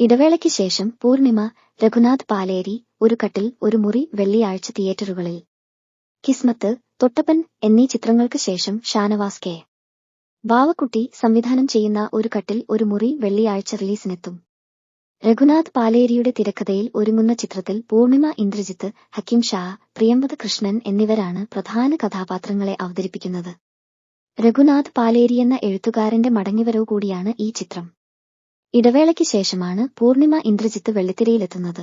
ഇടവേളയ്ക്ക് ശേഷം പൂർണിമ രഘുനാഥ് പാലേരി ഒരു കട്ടിൽ ഒരു മുറി വെള്ളിയാഴ്ച തിയേറ്ററുകളിൽ. കിസ്മത്ത് തൊട്ടപ്പൻ എന്നീ ചിത്രങ്ങൾക്ക് ശേഷം ഷാനവാസ് കെ. ബാവക്കുട്ടി സംവിധാനം ചെയ്യുന്ന ഒരു കട്ടിൽ ഒരു മുറി വെള്ളിയാഴ്ച റിലീസിനെത്തും. രഘുനാഥ് പാലേരിയുടെ തിരക്കഥയിൽ ഒരുങ്ങുന്ന ചിത്രത്തിൽ പൂർണിമ ഇന്ദ്രജിത്ത് ഹക്കിം ഷാ പ്രിയംവത കൃഷ്ണൻ എന്നിവരാണ് പ്രധാന കഥാപാത്രങ്ങളെ അവതരിപ്പിക്കുന്നത്. രഘുനാഥ് പാലേരി എന്ന എഴുത്തുകാരന്റെ മടങ്ങിവരവ് കൂടിയാണ് ഈ ചിത്രം. ഇടവേളയ്ക്ക് ശേഷമാണ് Poornima Indrajith വെള്ളിത്തിരയിലെത്തുന്നത്.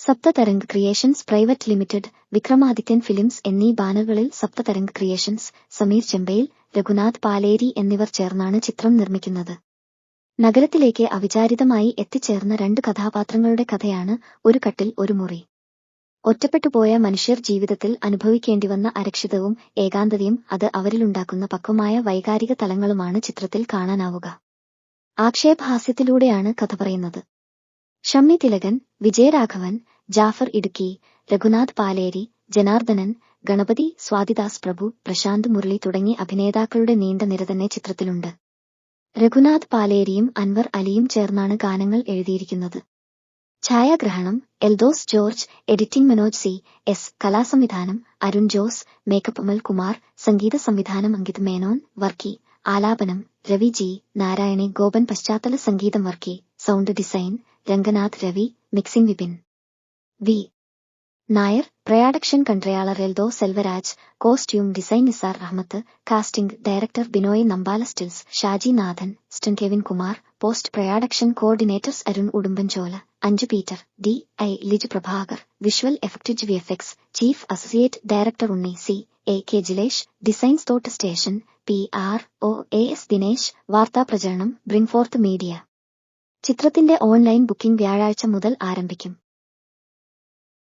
Saptatarang creations private limited Vikramadithyan films എന്നീ ബാനറുകളിൽ സപ്തതരംഗ് ക്രിയേഷൻസ് സമീർ ചെമ്പയിൽ രഘുനാഥ് പാലേരി എന്നിവർ ചേർന്നാണ് ചിത്രം നിർമ്മിക്കുന്നത്. നഗരത്തിലേക്ക് അവിചാരിതമായി എത്തിച്ചേർന്ന രണ്ട് കഥാപാത്രങ്ങളുടെ കഥയാണ് ഒരു കട്ടിൽ ഒരു മുറി. ഒറ്റപ്പെട്ടുപോയ മനുഷ്യർ ജീവിതത്തിൽ അനുഭവിക്കേണ്ടിവന്ന അരക്ഷിതവും ഏകാന്തതയും അത് അവരിലുണ്ടാക്കുന്ന പക്വമായ വൈകാരിക തലങ്ങളുമാണ് ചിത്രത്തിൽ കാണാനാവുക. ആക്ഷേപഹാസ്യത്തിലൂടെയാണ് കഥ പറയുന്നത്. ഷമ്മി തിലകൻ വിജയരാഘവൻ ജാഫർ ഇടുക്കി രഘുനാഥ് പാലേരി ജനാർദ്ദനൻ ഗണപതി സ്വാതിദാസ് പ്രഭു പ്രശാന്ത് മുരളി തുടങ്ങി അഭിനേതാക്കളുടെ നീണ്ട നിര തന്നെ ചിത്രത്തിലുണ്ട്. രഘുനാഥ് പാലേരിയും അൻവർ അലിയും ചേർന്നാണ് ഗാനങ്ങൾ എഴുതിയിരിക്കുന്നത്. ഛായാഗ്രഹണം Eldhose George editing Manoj C S കലാസംവിധാനം Arun Jose makeup Amal Kumar സംഗീത സംവിധാനം അങ്കിത് മേനോൻ വർക്കി ആലാപനം രവി ജി നാരായണി ഗോപൻ പശ്ചാത്തല സംഗീതം Varkey sound design Ranganath Ravi mixing Vipin. V. Nair production controller Eldho Selvaraj costume design Nisar Ahammed casting director Binoy Nambala stills Shaji Nathan stunt Kevin Kumar post production coordinators Arun Udumbanchola Anju Peter D. I. Lij Prabhakar visual effect V F X chief associate director Unni C. A. K. Jilesh designs thought station P R O A S Dinesh വാർത്താ പ്രചരണം bring forth media. ചിത്രത്തിന്റെ online booking വ്യാഴാഴ്ച മുതൽ ആരംഭിക്കും.